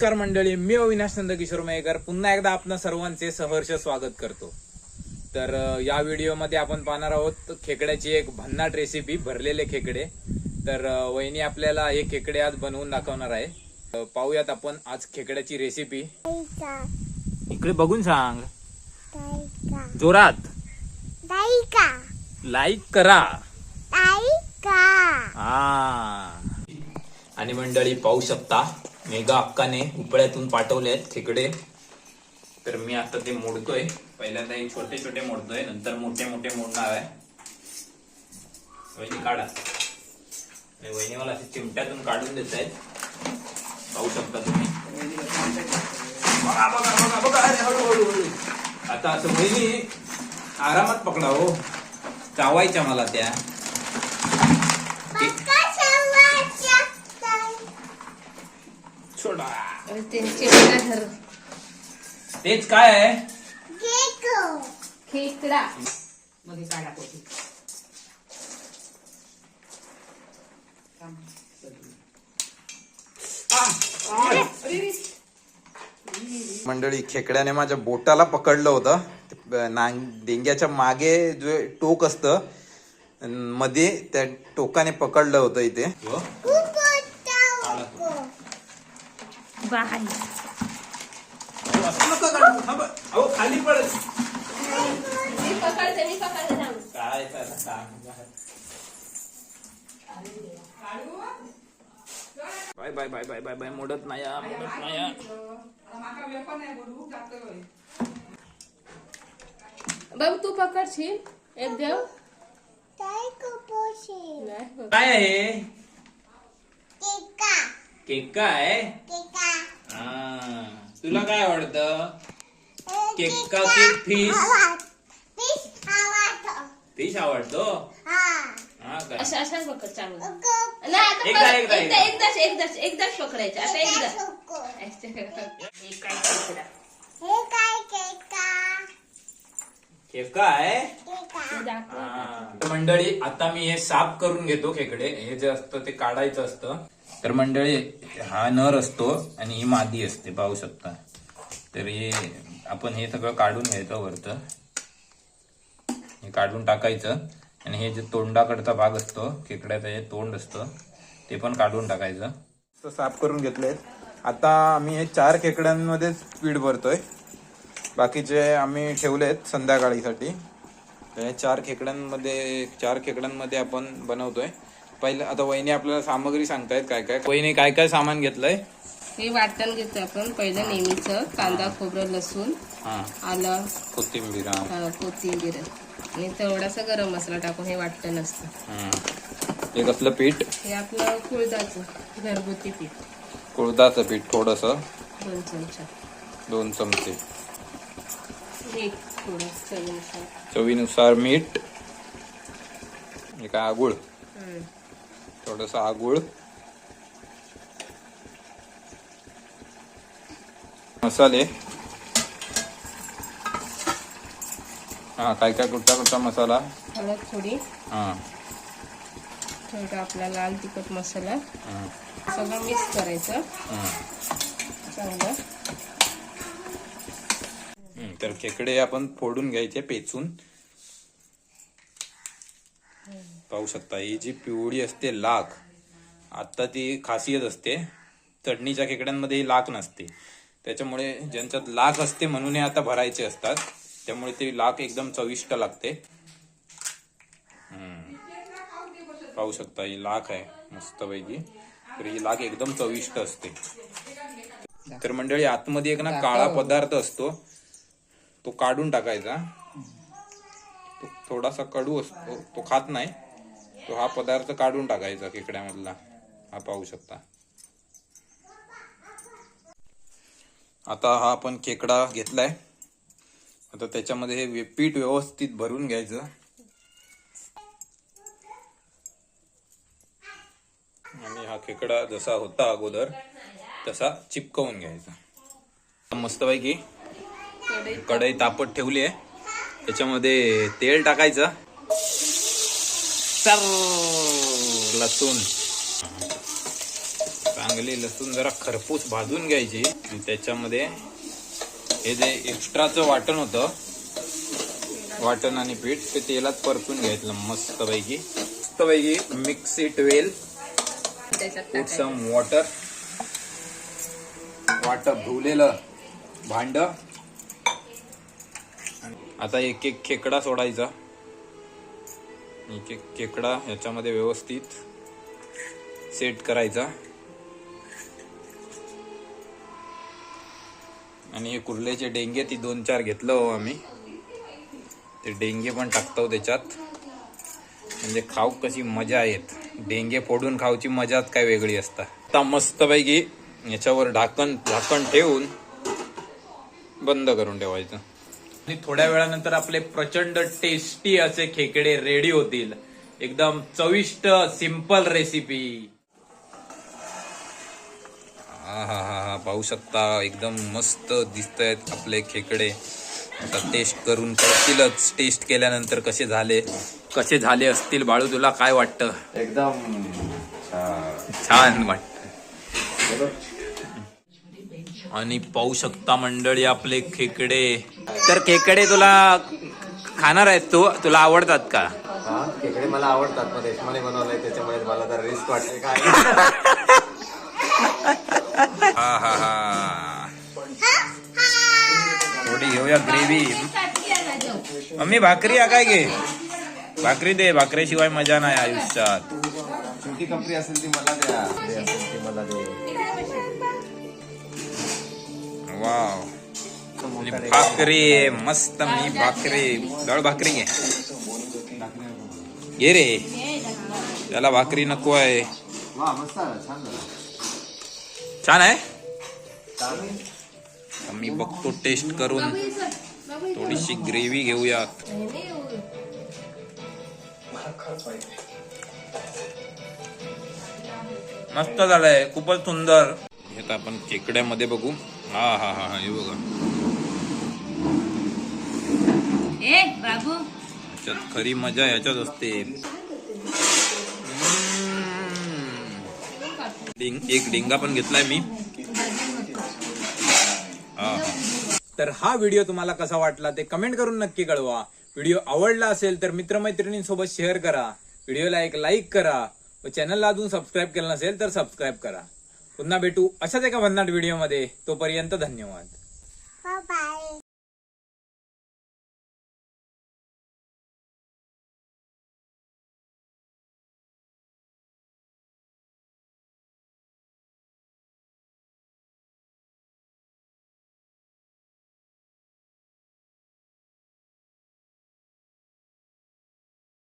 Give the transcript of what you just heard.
नमस्कार मंडळी मी अविनाश नंदकिशोर मयेकर. पुन्हा एकदा आपणा सर्वांचे सहर्ष स्वागत करतो. तर या व्हिडिओमध्ये आपण पाहणार आहोत खेकड्याची एक भन्नाट रेसिपी भरलेले खेकडे. तर वहिनी आपल्याला हे खेकडे आज बनवून दाखवणार आहे. पाहूयात आपण आज खेकड्याची रेसिपी इकडे बघून सांग. जोरात. लाईक करा. हा. आणि मंडळी पाहू शकता मेगा अक्काने उपळ्यातून पाठवले आहेत खेकडे. तर मी आता ते मोडतोय. पहिल्यांदा हे छोटे छोटे मोडतोय. नंतर मोठे मोठे मोडणार आहे. वहिनी काढा. वहिनी मला असे चिमट्यातून काढून देत आहेत. पाहू शकता तुम्ही. बघा बघा बघा बघा. हळू आता असं वहिनी आरामात पकडा हो चावायच्या मला त्या. धर तेच काय आहे. खेकडा. मध्ये काढा पोटी मंडळी खेकड्याने माझ्या बोटाला पकडलं होतं. ते नांग डेंग्याच्या मागे जो टोक असतं मध्ये त्या टोकाने पकडलं होतं इथे. बाय। अहो खाली पडत मी पकडते मी पकडते काय bye bye bye bye bye bye मोडत नाही हा, मोडत नाही. बाबू तू पकडशील? एक देव. काय आहे? केक काय kika. हा. तुला काय आवडतं awat. Fish awat. फिश आवडतो Ha. हा काय अशा अशाच पकड चांगलं Uko. नाही आता एकदा, परत- एकदा, एकदा एकदा. एकदाच एकदाच एकदाच पकडायचं आता एकदा Suko. हे काय खेकडा Hey, kai kika. केक काय Kika. दाखव तर मंडळी आता मी हे साफ करून घेतो खेकडे हे जे असतं ते काढायचं असतं तर मंडळी हा नर असतो आणि ही मादी असते पाहू शकता. तर हे आपण हे सगळं काढून घ्यायचं वरचं. हे काढून टाकायचं. आणि हे जे तोंडाकडचा भाग असतो खेकड्याचं हे तोंड असतं ते पण काढून टाकायचं. साफ करून घेतलेत. आता आम्ही हे चार खेकड्यांमध्ये पीठ भरतोय. बाकीचे आम्ही ठेवलेत संध्याकाळीसाठी. तर हे चार खेकड्यांमध्ये चार खेकड्यांमध्ये आपण बनवतोय. पहिलं आता वहिनी आपल्याला सामग्री सांगतायत काय काय. वहिनी काय काय सामान घेतलंय? हे वाटण घेतो आपण. पहिलं नेहमीच कांदा खोबरं लसूण हा. आलं कोथिंबीर हा. कोथिंबीर. आणि थोडासा गरम मसाला टाकून हे वाटण असतं. हम्म. हे कसलं पीठ? हे आपलं कुळदाचं घरगुती पीठ. कुळदाचं पीठ थोडस. दोन चमचा. दोन चमचे. मीठ थोडं चवीनुसार. चवीनुसार मीठ. हे काय आगुळ. हम्म. थोडस आगुळ मसाले. हा काय काय कुठचा कुठचा मसाला? हळद थोडी. हा. थोडं आपला लाल तिखट मसाला. हा, सगळं मिक्स करायचं. हा. चांगलं. हम्म, तर खेकडे आपण फोडून घ्यायचे पेचून. पाहू शकता ही जी पिवळी असते लाख आता ती खासियत असते. चटणीच्या खेकड्यांमध्ये ही लाख नसते. त्याच्यामुळे ज्यांच्यात लाख असते म्हणून हे आता भरायचे असतात. त्यामुळे ते लाख एकदम चविष्ट लागते. पाहू शकता ही लाख आहे मस्तपैकी. तर ही लाख एकदम चविष्ट असते. तर मंडळी आतमध्ये एक ना काळा पदार्थ असतो. तो काढून टाकायचा. तो थोडासा कडू असतो. तो खात नाही. तो हा पदार्थ काढून टाकायचा खेकड्यामधला. हा पाहू शकता. आता हा आपण खेकडा घेतलाय. आता त्याच्यामध्ये हे पीठ व्यवस्थित भरून घ्यायचं. आणि हा खेकडा जसा होता अगोदर तसा चिपकवून घ्यायचा. मस्तपैकी कढई तापत ठेवली आहे. त्याच्यामध्ये तेल टाकायचं. तर लसूण. चांगली लसूण जरा खरपूस भाजून घ्यायची. आणि त्याच्यामध्ये हे जे एक्स्ट्राचं वाटण होतं वाटण आणि पीठ ते तेलात परतून घ्यायचं मस्तपैकी. मस्तपैकी mix it well some water वाटप धुवलेलं भांड. आता एक एक खेकडा सोडायचा. एक एक खेकडा ह्याच्यामध्ये व्यवस्थित सेट करायचा. आणि हे कुर्ल्याचे डेंगे ती दोन चार घेतलं हो आम्ही. ते डेंगे पण टाकतो त्याच्यात. म्हणजे खाऊ कशी मजा येत. डेंगे फोडून खाऊची मजाच काय वेगळी असता. आता मस्तपैकी याच्यावर ढाकण झाकण ठेवून बंद करून ठेवायचं. आणि थोड्या वेळानंतर आपले प्रचंड टेस्टी असे खेकडे रेडी होतील. एकदम चविष्ट सिंपल रेसिपी हा हा हा हा पाहू शकता एकदम मस्त दिसत आहेत आपले खेकडे. आता टेस्ट करून करतीलच टेस्ट केल्यानंतर कसे झाले कसे झाले असतील बाळू तुला काय वाटतं? एकदम छान. वाटत. आणि पाहू शकता मंडळी आपले खेकडे. तर खेकडे तुला खाणार आहेत? तू तुला आवडतात का? खेकडे मला आवडतात. पण रेशमाने बनवलंय त्याच्यामुळे मला तर रिस्क वाटते काय? हा हा हा. थोडी घेऊया ग्रेव्ही मम्मी भाकरी हा काय घे? भाकरी दे भाकरीशिवाय मजा नाही आयुष्यात. छोटी कंपनी असेल ती मला द्या. असेल ती मला दे. वाव आणि भाकरी मस्त मी भाकरी डाळ भाकरी घे ये रे त्याला भाकरी नको आहे छान आहे मी बघतो टेस्ट करून थोडीशी ग्रेव्ही घेऊयात मस्त झालंय खूपच सुंदर हे तर आपण खेकड्यामध्ये बघू हा हा हा हा हे बघा. ए बाबू. याच्यात खरी मजा याच्यात असते. एक डिंगा पण घेतलाय मी. हा, हा. तर हा व्हिडिओ तुम्हाला कसा वाटला ते कमेंट करून नक्की कळवा. व्हिडिओ आवडला असेल तर मित्रमैत्रिणींसोबत शेअर करा. व्हिडिओला एक लाईक करा. व चॅनलला अजून सबस्क्राईब केलं नसेल तर सबस्क्राईब करा. पुन्हा भेटू अशाच एका भन्नाट व्हिडिओमध्ये तोपर्यंत धन्यवाद.